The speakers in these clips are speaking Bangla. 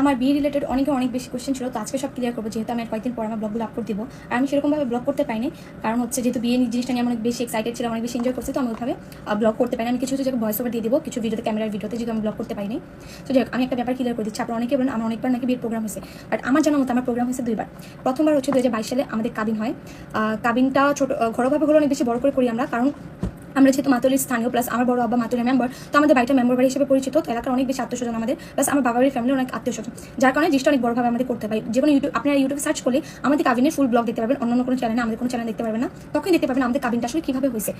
আমার বিয়ে রিলেটেড অনেকে অনেক বেশি কোয়েশ্চেন ছিল তো আজকে সব ক্লিয়ার করব যেহেতু আমি আর কয়েকদিন পর আমার ব্লগগুলো আপলোড দিব। আর আমি সেরকমভাবে ব্লগ করতে পারিনি কারণ হচ্ছে যেহেতু বিয়ে জিনিসটা নিয়ে আমি অনেক বেশি এক্সাইটেড ছিলাম অনেক বেশি এনজয় করছি তো আমি ওইভাবে ব্লগ করতে পারিনি। আমি কিছু কিছু জায়গায় ভয়েস ওভার দিয়ে দিব কিছু ভিডিওতে ক্যামেরার ভিডিওতে যেহেতু আমি ব্লগ করতে পারিনি। তো যাই আমি একটা ব্যাপার ক্লিয়ার করে দিচ্ছি আপনারা অনেকে বলেন আমার অনেকবার নাকি বিয়ের প্রোগ্রাম হয়েছে বাট আমার জানা মতো আমার প্রোগ্রাম হয়েছে দুইবার। প্রথমবার হচ্ছে দু হাজার বাইশ সালে আমাদের কাবিন হয়। কাবিনটা ছোট আহ, ঘরোয়াভাবে হলো অনেক বেশি বড় করে করি আমরা কারণ আমরা যেহেতু মাতুলির স্থানীয় প্লাস আমার বড় আব্বা মাতুলি মেম্বার তো আমাদের বাড়িটা মেম্বার বাড়ি হিসেবে পরিচিত, তো এলাকার অনেক বেশি আত্মীয় স্বজন আমাদের প্লাস আমার বাবার ফ্যামিলি অনেক আত্মীয় স্বজন যার কারণে জিনিসটা অনেক বড়ভাবে আমাদের করতে পারি। যে কোনো ইউটিউব আপনারা ইউটিউবে সার্চ করলে আমাদের কাবিনের ফুল ব্লগ দেখতে পারবেন অন্য কোনো চ্যানেলে আমাদের কোনো চ্যানেল দেখতে পারবেন না। তখনই দেখতে পাবেন আমাদের কাবিনটা আসলে কীভাবে হয়েছে।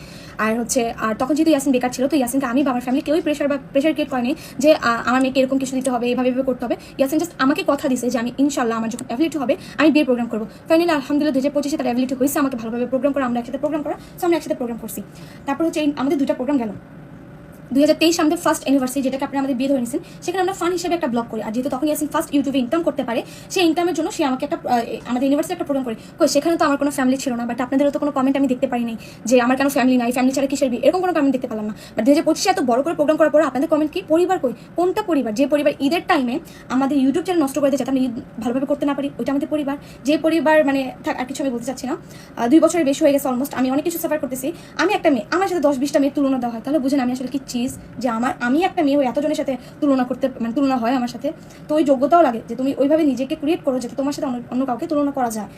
আর হচ্ছে, আর তখন যেহেতু ইয়াসিন বেকার ছিল, তো ইয়াসিনকে আমি বাবার ফ্যামিলি কেউই প্রেশার বা প্রেশার ক্রিয়েট করেনি যে আমার মেয়েকে এরকম কিছু দিতে হবে, এভাবে এভাবে করতে হবে। ইয়াসিন জাস্ট আমাকে কথা দিছে যে, আমি ইনশাল্লাহ আমার যখন অ্যাবিলিটি হবে, আমি বিয়ের প্রোগ্রাম করব। ফাইনালি আলহামদুলিল্লাহ দু হাজার পঁচিশে তার অ্যাবিলিটি হয়েছে, আমাকে ভালোভাবে প্রোগ্রাম করা, আমরা একসাথে প্রোগ্রাম করা তো আমরা একসাথে প্রোগ্রাম করছি। তারপর হচ্ছে এই আমাদের দুটা প্রোগ্রাম গেল। দুই হাজার তেইশ আমাদের ফার্স্ট অ্যানিভার্সারি যেটাকে আপনি আমাদের বিয়ে ধরে নিয়েছেন, সেখানে আমরা ফান হিসেবে একটা ব্লগ করি। আর যেহেতু তখন ইয়াসিন ফার্স্ট ইউটিউবে ইনকাম করতে পারে, সেই ইনকামের জন্য সে আমাকে একটা আমাদের ইউনিভার্সিটি একটা প্রোগ্রাম করে। কই, সেখানে তো আমার কোনো ফ্যামিলি ছিল না বাট আপনাদেরও তো কোনো কমেন্ট আমি দেখতে পারি নাই যে আমার কেন ফ্যামিলি নাই ফ্যামিলি ছাড়া কিসের বিয়ে, এরকম কোনো কমেন্ট দেখতে পেলাম না। বাট দু হাজার পঁচিশে এত বড় করে প্রোগ্রাম করার পর আপনাদের কমেন্ট কি? পরিবার কই? কোনটা পরিবার? যে পরিবার ঈদের টাইমে আমাদের ইউটিউব চ্যানেল নষ্ট করে যাতে আমরা ঈদ ভালোভাবে করতে না পারি, ওইটা আমাদের পরিবার। যে পরিবার মানে থাক, আর কিছু আমি বলতে চাচ্ছি না। দুই বছরের বেশি হয়ে গেছে অলমোস্ট আমি অনেক কিছু সাফার করতেছি। আমি একটা মেয়ে, আমার সাথে দশ বিশটা মেয়ের তুলনা দেওয়া হয়, তাহলে বুঝেন আমি আসলে কি চিজ যে আমার, আমি একটা মেয়ে, ওই এতজনের সাথে তুলনা করতে মানে তুলনা হয় আমার সাথে, তো ওই যোগ্যতাও লাগে যে তুমি ওইভাবে নিজেকে ক্রিয়েট করো যাতে তোমার সাথে অন্য কাউকে তুলনা করা যায়।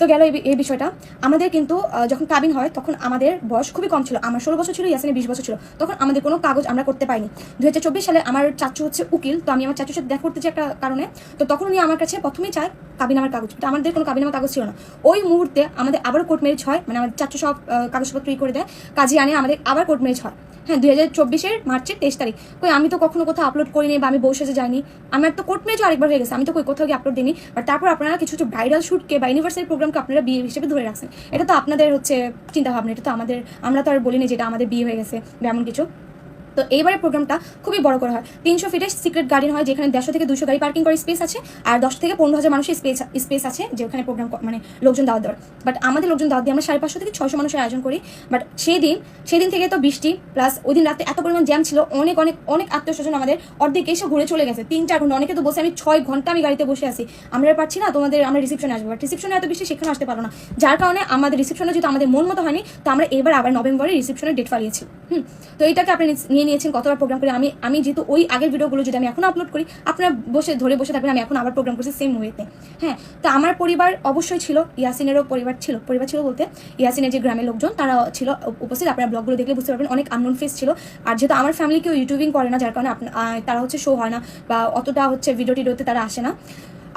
তো গেল এই বিষয়টা। আমাদের কিন্তু যখন কাবিন হয়, তখন আমাদের বয়স খুবই কম ছিল। আমার ষোলো বছর ছিল, ইয়াসিনের বিশ বছর ছিল। তখন আমাদের কোনো কাগজ আমরা করতে পাইনি দু হাজার চব্বিশ সালে আমার চাচু হচ্ছে উকিল, তো আমি আমার চাচুর সাথে দেখা করতে চাই একটা কারণে, তো তখন উনি আমার কাছে প্রথমেই চায় কাবিন আমার কাগজ। তো আমাদের কোনো কাবিন আমার কাগজ ছিল না। ওই মুহূর্তে আমাদের আবারও কোর্ট ম্যারেজ হয় মানে আমাদের চাচু সব কাগজপত্র ই করে দেয়, কাজে আনে, আমাদের আবার কোর্ট ম্যারেজ হয়। হ্যাঁ দুই হাজার চব্বিশের মার্চের তেইশ তারিখ। কই, আমি তো কখনো কোথাও আপলোড করিনি বা আমি বউ সাজে যাইনি। আমার তো কোর্ট ম্যারেজও আরেকবার হয়ে গেছে। আমি তো কই, কোথাও গিয়ে আপলোড দিইনি। বাট তারপর আপনারা কিছু কিছু ব্রাইডাল শ্যুটকে বা ইউনিভার্সারি প্রোগ্রামকে আপনারা বিয়ে হিসেবে ধরে রাখছেন। এটা তো আপনাদের হচ্ছে চিন্তা ভাবনা এটা তো আমাদের, আমরা তো আর বলিনি যেটা আমাদের বিয়ে হয়ে গেছে এমন কিছু। তো এইবারের প্রোগ্রামটা খুবই বড় করে হয়। তিনশো ফিটের সিক্রেট গার্ডেন হয়, যেখানে দেড়শো থেকে দুশো গাড়ি পার্কিং করার স্পেস আছে, আর দশ থেকে পনেরো হাজার মানুষের স্পেস স্পেস আছে, যে ওখানে প্রোগ্রাম মানে লোকজন দাওয়াত দেওয়ার। বাট আমাদের লোকজন দাওয়াত দিয়ে আমরা সাড়ে পাঁচশো থেকে ছশো মানুষের আয়োজন করি। বাট সেই দিন সেই দিন থেকে তো বৃষ্টি প্লাস ওই দিন রাতে এত পরিমাণ জ্যাম ছিল, অনেক অনেক অনেক আত্মীয় স্বজন আমাদের অর্ধেক এসে ঘুরে চলে গেছে। তিন চার ঘণ্টা, অনেকে তো বসে আমি ছয় ঘণ্টা আমি গাড়িতে বসে আছি। আমরা পারছি না, তোমাদের আমরা রিসেপশনে আসব। বাট রিসেপশনে এত বেশি সেখানে আসতে পারো না। যার কারণে আমাদের রিসেপশনে যেহেতু আমাদের মন মতো হয়নি, তো আমরা এবার আবার নভেম্বরে রিসেপশনের ডেট ফালিয়েছি। হুম, তো এইটাকে আপনি নিয়ে নিয়েছেন, কতবার প্রোগ্রাম করে, আমি আমি যেহেতু ওই আগের ভিডিওগুলো যদি আমি এখন আপলোড করি, আপনারা বসে, ধরে বসে থাকবেন, আমি এখন আবার প্রোগ্রাম করছি সেম ওয়েতে হ্যাঁ তো আমার পরিবার অবশ্যই ছিল, ইয়াসিনেরও পরিবার ছিল পরিবার ছিল বলতে, ইয়াসিনের যে গ্রামের লোকজন, তারা ছিল উপস্থিত, আপনারা ব্লগগুলো দেখলে বুঝতে পারবেন, অনেক আননোন ফেস ছিল। আর যেহেতু আমার ফ্যামিলি কেউ ইউটিউবিং করে না, যার কারণে তারা হচ্ছে শো হয় না, বা অতটা হচ্ছে ভিডিও টিডিওতে তারা আসে না।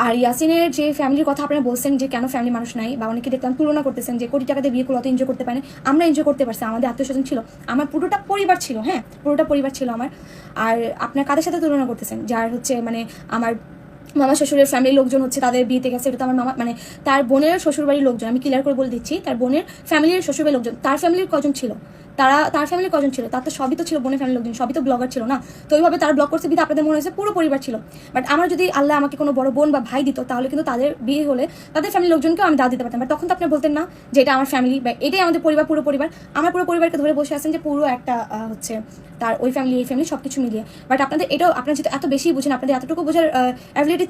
আর ইয়াসিনের যে ফ্যামিলির কথা আপনারা বলছেন যে কেন ফ্যামিলি মানুষ নাই, বা অনেকে দেখলাম তুলনা করতেছেন যে কোটি টাকাতে বিয়ে করে অত এনজয় করতে পারেন আমরা এনজয় করতে পারছি আমাদের আত্মীয় স্বজন ছিল। আমার পুরোটা পরিবার ছিল হ্যাঁ পুরোটা পরিবার ছিল আমার। আর আপনার কাদের সাথে তুলনা করতেছেন? যার হচ্ছে মানে আমার মামা শ্বশুরের ফ্যামিলির লোকজন হচ্ছে তাদের বিয়েতে গেছে, এটা তো আমার মামা মানে তার বোনের শ্বশুরবাড়ির লোকজন, আমি ক্লিয়ার করে বলে দিচ্ছি, তার বোনের ফ্যামিলির শ্বশুরবাড়ির লোকজন, তার ফ্যামিলির কজন ছিল? তারা, তার ফ্যামিলি কজন ছিল? তার তো সবই তো ছিল বোনের ফ্যামিলি লোকজন, সবই তো ব্লগার ছিল না? তো ওইভাবে তারা ব্লগ করছে বিধে আপনাদের মনে হয়েছে পুরো পরিবার ছিল। বাট আমার যদি আল্লাহ আমাকে কোনো বড় বোন বা ভাই দিত, তাহলে কিন্তু তাদের বিয়ে হলে তাদের ফ্যামিলির লোকজনকেও আমি দাওয়াত দিতে পারতাম। বাট তখন তো আপনি বলতেন না যে এটা আমার ফ্যামিলি বা এটাই আমাদের পরিবার, পুরো পরিবার। আমার পুরো পরিবারকে ধরে বসে আছেন যে পুরো একটা হচ্ছে তার ওই ফ্যামিলি এই ফ্যামিলি সব কিছু মিলিয়ে। বাট আপনাদের এটাও, আপনারা যেহেতু এত বেশি বুঝেন, আপনাদের এতটুকু বোঝার অ্যাবিলিটি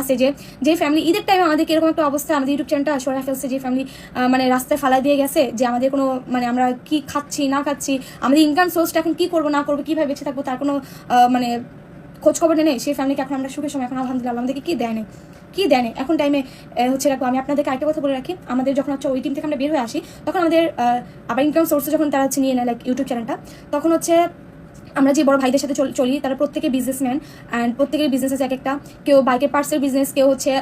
আছে যে যে ফ্যামিলি ঈদের টাইমে আমাদের এরকম একটা অবস্থা? আমাদের ইউটিউব চ্যানেলটা সরাই ফেলছে যে ফ্যামিলি মানে রাস্তায় ফালা দিয়ে গেছে, যে আমাদের কোনো মানে আমরা কি খাচ্ছি না খাচ্ছি, আমাদের ইনকাম সোর্সটা এখন কি করব, না করব, কীভাবে বেঁচে থাকব, তার কোনো মানে খোঁজ খবর নেই সেই ফ্যামিলিকে এখন আমরা সুখের সময় এখন আলহামদুলিল্লাহ আমাদেরকে কী দেয় কি দেয় এখন টাইমে হচ্ছে রাখব আমি আপনাদেরকে আরেকটা কথা বলে রাখি। আমাদের যখন হচ্ছে ওই টিম থেকে আমরা বের হয়ে আসি, তখন আমাদের আবার ইনকাম সোর্সে যখন তারা হচ্ছে নিয়ে নেয় লাইক ইউটিউব চ্যানেলটা তখন হচ্ছে আমরা যে বড় ভাইদের সাথে চল- তারা প্রত্যেকে বিজনেসম্যান অ্যান্ড প্রত্যেকের বিজনেস আছে এক একটা। কেউ বাইকের পার্সের বিজনেস কেউ হচ্ছে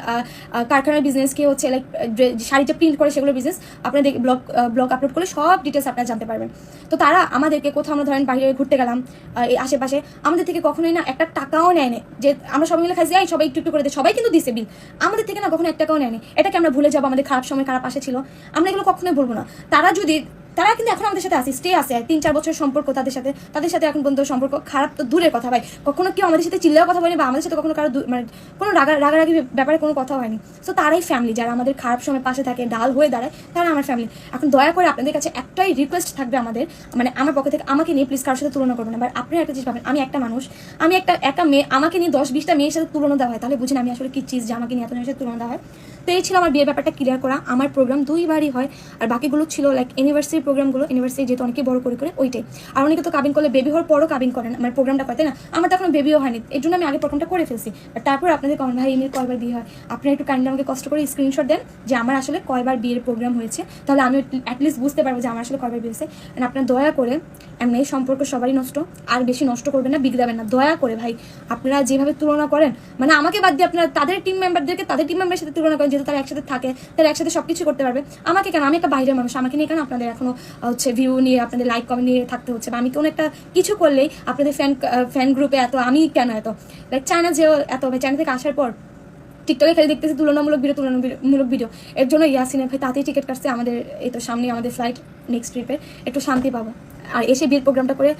কারখানার বিজনেস কেউ হচ্ছে লাইক শাড়িটা প্রিন্ট করে সেগুলো বিজনেস আপনারা ব্লগ ব্লগ আপলোড করলে সব ডিটেলস আপনারা জানতে পারবেন। তো তারা আমাদেরকে কোথাও আমরা ধরেন বাইরে ঘুরতে গেলাম এই আশেপাশে, আমাদের থেকে কখনোই না একটা টাকাও নেয় না। যে আমরা সবাই মিলে খাইছি সবাই একটু একটু করে দেয় সবাই কিন্তু দিছে বিল আমাদের থেকে না কখনো এক টাকাও নেয় এটাকে আমরা ভুলে যাব, আমাদের খারাপ সময় খারাপ আসে ছিল। আমরা এগুলো কখনোই বলব না। তারা যদি তারা কিন্তু এখন আমাদের সাথে আছে স্টে আছে। তিন চার বছর সম্পর্ক তাদের সাথে। তাদের সাথে এখন পর্যন্ত সম্পর্ক খারাপ তো দূরের কথা ভাই। কখনো কেউ আমাদের সাথে চিল্লাও কথা বলেনি বা আমাদের সাথে কখনো কারও মানে কোনো রাগা রাগারাগি ব্যাপারে কোনো কথা হয়নি। সো তারাই ফ্যামিলি যারা আমাদের খারাপ সময় পাশে থাকে, ডাল হয়ে দাঁড়ায়, তারা আমার ফ্যামিলি এখন দয়া করে আপনাদের কাছে একটাই রিকোয়েস্ট থাকবে আমাদের। মানে আমার পক্ষ থেকে আমাকে নিয়ে প্লিজ কারোর সাথে তুলনা করবেন না। আপনারা একটা জিনিস পাবেন আমি একটা মানুষ। আমি একটা একা মেয়ে, আমাকে নিয়ে দশ বিশটা মেয়ের সাথে তুলনা দেওয়া হয়। তাহলে বুঝেন আমি আসলে কি চিজ যে আমাকে নিয়ে এত সাথে তুলনা দেওয়া হয়। ছিল আমার বিয়ের ব্যাপারটা ক্লিয়ার করা। আমার প্রোগ্রাম দুইবারই হয়, আর বাকিগুলো ছিল লাইক ইউনিভার্সিটি প্রোগ্রামগুলো ইউনিভার্সিটি যেহেতু অনেকে বড় করে করে, ওইটাই। আর অনেকে তো কাবিন করলে বেবি হওয়ার পরও কাবিন করেন আমার প্রোগ্রামটা করে, তাই না? আমার তো এখন বেবিও হয়নি, এর জন্য আমি আগে প্রোগ্রামটা করে ফেলছি। বাট তারপর আপনাদের কমেন্ট ভাই এমনি কয়বার বিয়ে হয়? আপনারা একটু কাইন্ডলি আমাকে কষ্ট করে স্ক্রিনশট দেন যে আমার আসলে কয়বার বিয়ের প্রোগ্রাম হয়েছে। তাহলে আমি অ্যাটলিস্ট বুঝতে পারব যে আমার আসলে কয়বার বিয়ে হয়েছে। And আপনারা দয়া করে এমনি এই সম্পর্ক সবারই নষ্ট, আর বেশি নষ্ট করবেন না, বিগড়াবেন না। দয়া করে, ভাই, আপনারা যেভাবে তুলনা করেন মানে আমাকে বাদ দিয়ে আপনারা তাদের টিম মেম্বারদেরকে তাদের টিম মেম্বারের সাথে তুলনা করেন যেহেতু তারা একসাথে থাকে, তারা একসাথে সব কিছু করতে পারবে। আমাকে কেন? আমি একটা বাইরের মানুষ, আমাকে নিয়ে কেন আপনাদের এখনও হচ্ছে ভিউ নিয়ে, আপনাদের লাইক কমেন্ট নিয়ে থাকতে হচ্ছে? বা আমি কোনো একটা কিছু করলেই আপনাদের ফ্যান ফ্যান গ্রুপে এত, আমি কেন এত? লাইক চায়না যে এত চায়না থেকে আসার পর টিকটকে খালি দেখতেছি তুলনামূলক ভিডিও তুলনামূলক ভিডিও এর জন্য ইয়াসিনের ভাই তাতেই টিকিট কাটছে আমাদের, এই তো সামনে আমাদের ফ্লাইট নেক্সট ট্রিপে একটু শান্তি পাবো। আর এসে বিয়ের প্রোগ্রামটা করে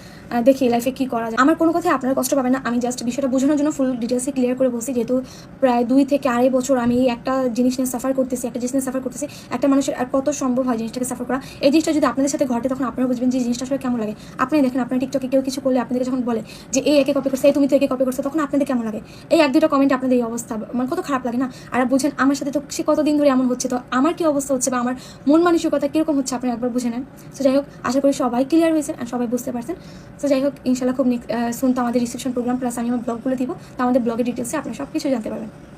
দেখি লাইফে কি করা যায়। আমার কোনো কথাই আপনারা কষ্ট পাবেন না। আমি জাস্ট বিষয়টা বোঝানোর জন্য ফুল ডিটেলসে ক্লিয়ার করে বলছি, যেহেতু প্রায় দুই থেকে আড়াই বছর আমি একটা জিনিস নিয়ে সাফার করতেছি, একটা জিনিস নিয়ে সাফার করতেছি, একটা মানুষের আর কত সম্ভব হয় জিনিসটাকে সাফার করা। এই জিনিসটা যদি আপনাদের সাথে ঘটে, তখন আপনারা বুঝবেন যে জিনিসটা আসলে কেমন লাগে। আপনি দেখেন, আপনার টিকটকে কেউ কিছু করলে আপনাদেরকে যখন বলে যে, এই একে কপি করছে, এই তুমি তো একে কপি করছ, তখন আপনাদের কেমন লাগে? এই এক দুটো কমেন্টে আপনাদের এই অবস্থা মানে কত খারাপ লাগে না? আর বুঝেন, আমার সাথে তো সে কতদিন ধরে এমন হচ্ছে, তো আমার কি অবস্থা হচ্ছে বা আমার মন মানসিকতা কীরকম হচ্ছে, আপনি একবার বুঝে নেন। তো যাই হোক, আশা করি সবাই ক্লিয়ার হয়েছে আর সবাই বুঝতে পারছেন। তো যাই হোক ইনশাল্লাহ খুব শুনতে আমাদের রিসেপশন প্রোগ্রাম প্লাস আমি আমার ব্লগগুলো দিব। তো আমাদের ব্লগের ডিটেলসে আপনারা সব কিছু জানতে পারবেন।